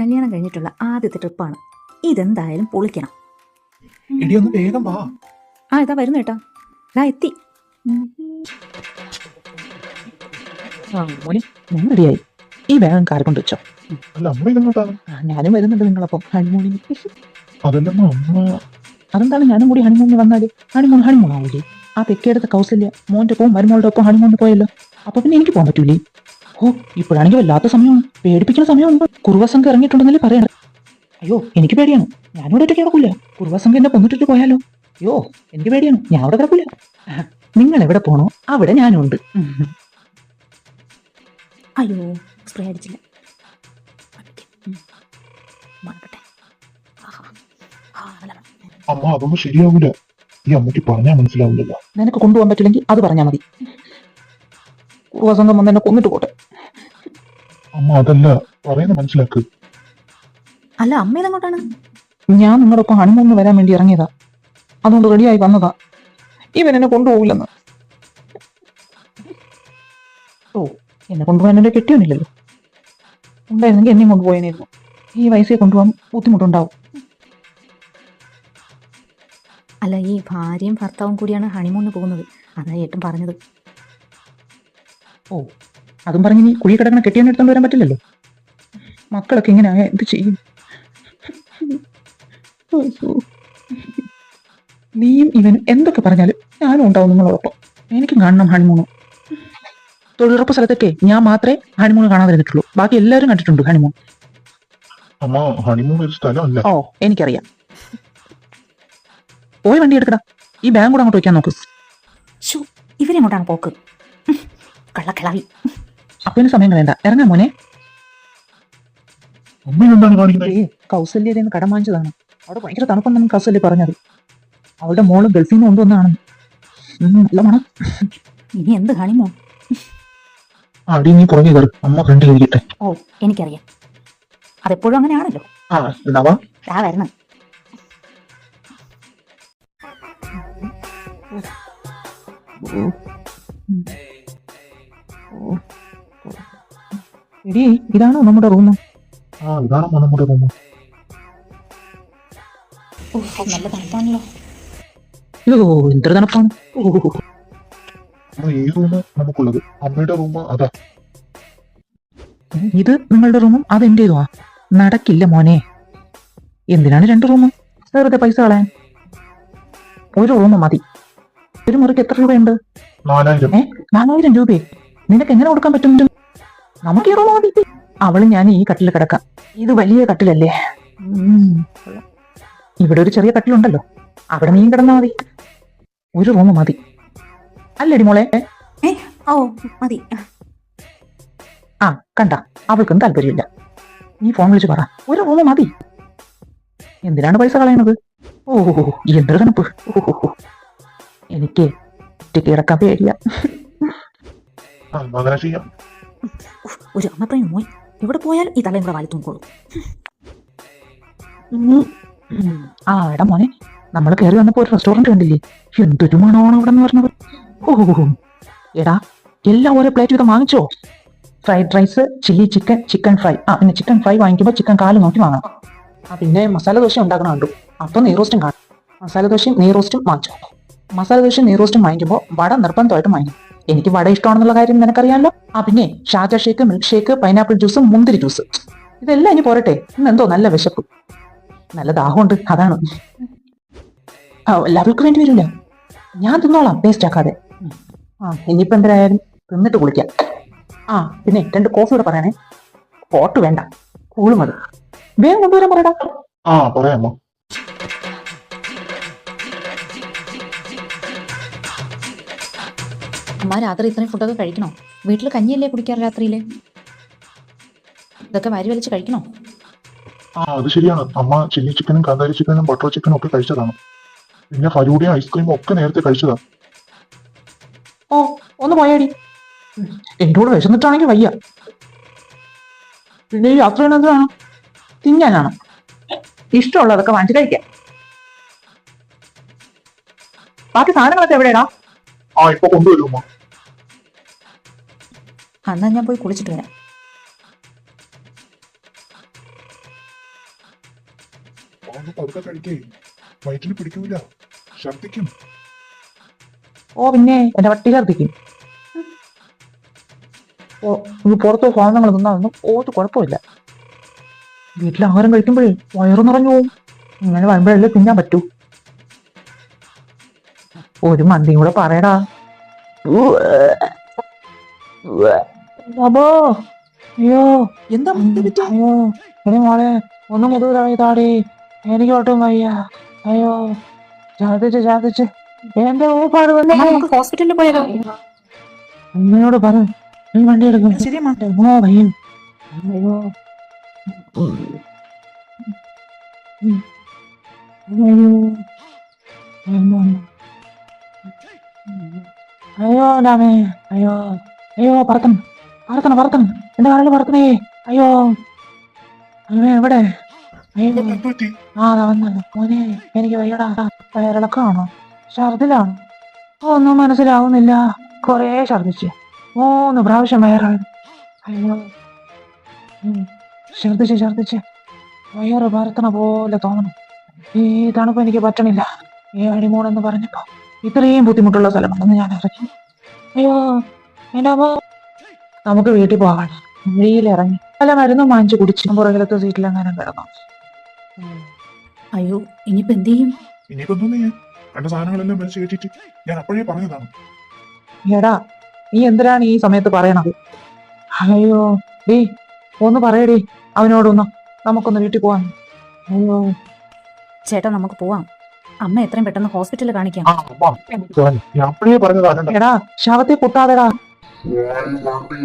കല്യാണം കഴിഞ്ഞിട്ടുള്ള ആദ്യത്തെ ട്രിപ്പാണ്. ഇതെന്തായാലും പൊളിക്കണം. എടി ഒന്ന് വേഗം വാ. ആ ഇതാ വരുന്നു കേട്ടോ. ഇതാ എത്തി. മോനെ ഞാൻ റെഡിയായി ഈ ബാഗും കാർ കൊണ്ട് വെച്ചോ. ഞാനും വരുന്നുണ്ട് നിങ്ങളപ്പം. ഹണിമൂണിന് അതല്ലമ്മ അമ്മ? അതെന്താണ്? ഞാനും കൂടി ഹണിമൂണിന് വന്നാൽ ഹണിമൂൺ ഹണിമൂൺ ആവൂലേ? ആ തെക്കേടത്തെ കൗസല്യ മോന്റെ ഒപ്പം മരുമോളുടെ ഒപ്പം ഹണിമൂണിന് പോയല്ലോ. അപ്പൊ പിന്നെ എനിക്ക് പോകാൻ പറ്റൂലേ? ഓ ഇപ്പോഴാണെങ്കിൽ വല്ലാത്ത സമയമാണ്. പേടിപ്പിക്കുന്ന സമയമാണ് കുറുവസംഘം ഇറങ്ങിയിട്ടുണ്ടെന്നല്ലേ പറയണം അയ്യോ എനിക്ക് പേടിയാണ്. ഞാനിവിടെ ഒറ്റയ്ക്ക് കിടക്കൂല. കുറുവസംഘം എന്നെ കൊന്നിട്ടിട്ട് പോയാലോ? അയ്യോ എനിക്ക് പേടിയാണ്. ഞാൻ അവിടെ കിടക്കൂല. നിങ്ങൾ എവിടെ പോണോ അവിടെ ഞാനുണ്ട്. അയ്യോ സ്പ്രേ അടിച്ചില്ല. അമ്മ അതൊന്നും ശരിയാവൂല. ഈ അമ്മയ്ക്ക് പറഞ്ഞാൽ മനസ്സിലാവില്ലല്ലോ നിനക്ക് കൊണ്ടുപോകാൻ പറ്റില്ലെങ്കിൽ അത് പറഞ്ഞാൽ മതി. വസന്തം വന്ന് എന്നെ കൊന്നിട്ട് പോട്ടെ. അമ്മ അതല്ല പറയുന്ന മനസ്സിലാക്ക്. അല്ല അമ്മ ഇതെങ്ങോട്ടാണ്? ഞാൻ നിങ്ങളുടെ ഒപ്പം ഹണിമൂന്ന് വരാൻ വേണ്ടി ഇറങ്ങിയതാ. അതുകൊണ്ട് റെഡിയായി വന്നതാ. ഇവൻ എന്നെ കൊണ്ടുപോകില്ലെന്ന് ഓ എന്നെ കൊണ്ടുപോകാൻ എന്നെ കെട്ടിയൊന്നുമില്ലല്ലോ ഉണ്ടായിരുന്നെങ്കിൽ എന്നെയും കൊണ്ടുപോയനായിരുന്നു ഈ വയസ്സിൽ കൊണ്ടുപോകാൻ ബുദ്ധിമുട്ടുണ്ടാവും. അല്ല ഈ ഭാര്യയും ഭർത്താവും കൂടിയാണ് ഹണിമൂണിന് പോകുന്നത്. അതാ ഏട്ടൻ പറഞ്ഞത്. ഓ അതും പറഞ്ഞ് നീ കുഴി കിടക്കണ കെട്ടിയൊന്നും എടുത്തോണ്ട് വരാൻ പറ്റില്ലല്ലോ? മക്കളൊക്കെ ഇങ്ങനെ ആയ എന്ത് ചെയ്യും? നീയും ഇവനും എന്തൊക്കെ പറഞ്ഞാലും ഞാനും ഉണ്ടാവും നിങ്ങളോടൊപ്പം എനിക്കും കാണണം ഹണിമൂണ് തൊഴിലുറപ്പ് സ്ഥലത്തൊക്കെ ഞാൻ മാത്രമേ ഹണിമൂൺ കാണാതെ ഇരുന്നിട്ടുള്ളൂ ബാക്കി എല്ലാവരും കണ്ടിട്ടുണ്ട് ഹണിമൂൺ അമ്മ ഹണിമൂൺ ഒരു സ്ഥലമല്ല. ഓ എനിക്കറിയാം. പോയി വണ്ടി എടുക്കടാ. ഈ ബാങ്ക് കൂടെ അങ്ങോട്ട് വയ്ക്കാൻ നോക്ക്. ഷോ ഇവരെങ്ങോട്ടാണ് പോക്ക്. കള്ളക്കിളാവി അപ്പൊ അപ്പന് സമയം കളയണ്ട. ഇറങ്ങാ മോനെ. കൗസല്യത കടം വാങ്ങിച്ചതാണ്. അവിടെ ഭയങ്കര തണുപ്പെന്നാണ് കൗസല്യ പറഞ്ഞത്. അവളുടെ മോൾ ഗൾഫിൽ നിന്ന് കൊണ്ടുവന്നാണ്. നല്ല മണം. ഇനി എന്ത് ഹണിമൂൺ അടി നീ പുറകെ കയറി അമ്മ ഫ്രണ്ട് ഇരിക്കട്ടെ. ഓ എനിക്കറിയാം. അതെപ്പോഴും അങ്ങനെയാണല്ലോ. ആ വരണം. എടി ഇതാണോ നമ്മുടെ റൂം ആ ഇതാണമ്മ നമ്മുടെ റൂം ഓ നല്ല തണുപ്പാണല്ലോ. അയ്യോ എന്തൊരു തണുപ്പാണ്. ഓ അമ്മ ഈ റൂം നമുക്കുള്ളത്. അമ്മയുടെ റൂം അതാ. ഇത് നിങ്ങളുടെ റൂമും അത് എന്റെ നടക്കില്ല മോനെ. എന്തിനാണ് രണ്ട് റൂമും? വെറുതെ പൈസ കളയാൻ. ഒരു റൂം മതി. ഒരു മുറിക്ക് എത്ര രൂപയുണ്ട്? നാലായിരം. ഏ? നാലായിരം രൂപയെ നിനക്ക് എങ്ങനെ കൊടുക്കാൻ പറ്റും? നമുക്ക് ഈ റൂം മതി. അവളും ഞാൻ ഈ കട്ടിൽ കിടക്കാം. ഇത് വലിയ കട്ടിലല്ലേ? ഇവിടെ ഒരു ചെറിയ കട്ടിലുണ്ടല്ലോ. അവിടെ നീ കിടന്നാ മതി. ഒരു റൂം മതി. അല്ലടി മോളെ. ഓ മതി. ആ കണ്ട. അവൾക്കും താല്പര്യമില്ല. നീ ഫോൺ വിളിച്ച് പറ. ഒരു റൂം മതി. എന്തിനാണ് പൈസ കളയണത്? ഓ എന്തൊരു തണുപ്പ്. ഓ. എനിക്ക് ഒറ്റയ്ക്ക് കിടക്കാൻ പേടിയ. അങ്ങനെ ചെയ്യാം. ഒരു അമ്മപ്രയും പോയി എവിടെ പോയാലും ഈ തലയും കൂടെ വാലി തൂക്കോളൂ. ആ എടാ മോനെ നമ്മൾ കയറി വന്നപ്പോ ഒരു റെസ്റ്റോറന്റ് കണ്ടില്ലേ? എന്തൊരു മണമാണ് അവിടെ എന്ന് പറഞ്ഞത്. ഓ എടാ എല്ലാം ഓരോ പ്ലേറ്റ് വീതം വാങ്ങിച്ചോ? Fried rice chilli chicken chicken fry ആ പിന്നെ ചിക്കൻ ഫ്രൈ വാങ്ങിക്കുമ്പോൾ ചിക്കൻ കാൽ നോക്കി വാങ്ങണം. ആ പിന്നെ മസാല ദോശ ഉണ്ടാക്കണം കണ്ടു. അപ്പോൾ നെയ്റോസ്റ്റും കാണും. മസാല ദോശയും നെയ്റോസ്റ്റും വാങ്ങിച്ചോ. മസാല ദോശ നീറോസ്റ്റും വാങ്ങിക്കുമ്പോൾ വട നിർബന്ധമായിട്ടും വാങ്ങിക്കും എനിക്ക് വട ഇഷ്ടമാണെന്നുള്ള കാര്യം നിനക്കറിയാമല്ലോ ആ പിന്നെ Shaja shake milk shake pineapple juice മുന്തിരി ജ്യൂസ്. ഇതെല്ലാം ഇനി പോരട്ടെ. ഇന്ന് എന്തോ നല്ല വിശപ്പ്. നല്ല ദാഹമുണ്ട് അതാണ്. എല്ലാവർക്കും വേണ്ടി വരില്ല ഞാൻ തിന്നോളാം വേസ്റ്റ് ആക്കാതെ. ആ ഇനിയിപ്പോ എന്തരായാലും തിന്നിട്ട് കുളിക്കാം. ആ പിന്നെ രണ്ട് കോഫി കൂടെ പറയണേ പോട്ട് വേണ്ട കൂളും അത്. വേഗം കൊണ്ടുവരാൻ പറയടാ. ആ പറയാം അമ്മ രാത്രി ഇത്രയും ഫുഡൊക്കെ കഴിക്കണോ? വീട്ടിൽ കഞ്ഞിയല്ലേ കുടിക്കാറ് രാത്രിയിൽ ഇതൊക്കെ വാരി വലിച്ച് കഴിക്കണോ? ആ അത് ശരിയാണ്. അമ്മ ചില്ലി ചിക്കനും കാന്താരി ചിക്കനും ബട്ടർ ചിക്കനും ഒക്കെ കഴിച്ചതാണ്. പിന്നെ ഫലൂടയും ഐസ്ക്രീമും ഒക്കെ നേരത്തെ കഴിച്ചതാ. ഓ ഒന്ന് പോയാടി. എന്റെ കൂടെ വിശന്നിട്ടാണെങ്കിൽ വയ്യ. പിന്നെ ഈ യാത്ര ചെയ്യണത് വേണം തിന്നാനാണ്? ഇഷ്ടമുള്ളതൊക്കെ വാങ്ങിച്ച് കഴിക്കാം. ബാക്കി സാധനങ്ങളൊക്കെ എവിടെയാടാ? ആ ഇപ്പൊ കൊണ്ടുവരും അമ്മ എന്നാ ഞാൻ പോയി കുളിച്ചിട്ട് വരാം. ഒന്ന് പതുക്കെ കഴിക്കേ. വയറ്റിന് പിടിക്കൂല. ഛർദിക്കും ഓ പിന്നെ എന്റെ വട്ടി ഛർദിക്കും ഓ ഇത് പുറത്ത് സാധനങ്ങൾ തിന്നാതൊന്നും ഓത്ത് കുഴപ്പമില്ല. വീട്ടിൽ ആഹാരം കഴിക്കുമ്പോഴേ വയറു നിറഞ്ഞു പോവും. ഇങ്ങനെ വരുമ്പോഴല്ലേ തിന്നാൻ പറ്റൂ. ഒരു മന്തിയും കൂടെ പറയടാ. അബോ അയ്യോ. എന്താ അയ്യോ എടി മോളെ ഒന്ന് താടി എനിക്ക് ഒട്ടും വയ്യ. അയ്യോ ഛർദിച്ച് ഛർദിച്ച് എന്റെ ഊപ്പാട് ഹോസ്പിറ്റലിൽ പോയാലോ? അമ്മയോട് പറ. നീ വണ്ടി എടുക്കും. ശരി മാറ്റോ ഭയം അയ്യോ. അയ്യോ. അയ്യോ. രാമേ. അയ്യോ. അയ്യോ പറത്തണം പറത്തണം പറത്തണം എന്റെ കാറിൽ പറത്തണേ അയ്യോ. അയ്യോ. എവിടെ ആ അതാ മോനെ എനിക്ക് വയ്യടാ. ഛർദിലാണോ? ഒന്നും മനസ്സിലാവുന്നില്ല. കൊറേ ഛർദിച്ച്. മൂന്ന് പ്രാവശ്യം വയറാണ് അയ്യോ. ഛർദിച്ച് ഛർദിച്ച്. വയറ് പരത്തണ പോലെ തോന്നണം. ഈ തണുപ്പ് എനിക്ക് പറ്റണില്ല. ഈ അടിമൂടെന്ന് പറഞ്ഞപ്പോ ഇത്രയും ബുദ്ധിമുട്ടുള്ള സ്ഥലമാണെന്ന് ഞാൻ അറിഞ്ഞു. അയ്യോ. എന്റെ അമ്മ. നമുക്ക് വീട്ടിൽ പോകാൻ വെയിലിറങ്ങി. പല മരുന്നും വാങ്ങിച്ചു കുടിച്ചു പുറകിലത്തെ സീറ്റിൽ അങ്ങനെ കിടന്നു അയ്യോ ഇനിയിപ്പോ എന്ത് ചെയ്യും? ഇനിയിപ്പോ കണ്ട സാധനങ്ങളെല്ലാം വലിച്ചു കയറ്റിട്ട് ഞാൻ അപ്പോഴേ പറഞ്ഞതാണ്. എടാ നീ എന്തിനാണ് ഈ സമയത്ത് പറയണത്? അയ്യോ ഡീ ഒന്ന് പറയടി അവനോടൊന്ന്. നമുക്കൊന്ന് വീട്ടിൽ പോവാം. അയ്യോ. ചേട്ടാ നമുക്ക് പോവാം. അമ്മ എത്രയും പെട്ടെന്ന് ഹോസ്പിറ്റലിൽ കാണിക്കാം. ആ അമ്മ. ഞാൻ അപ്പോഴേ പറഞ്ഞതാണ് എടാ ശവത്തെ കുത്താതെടാ വണ്ടി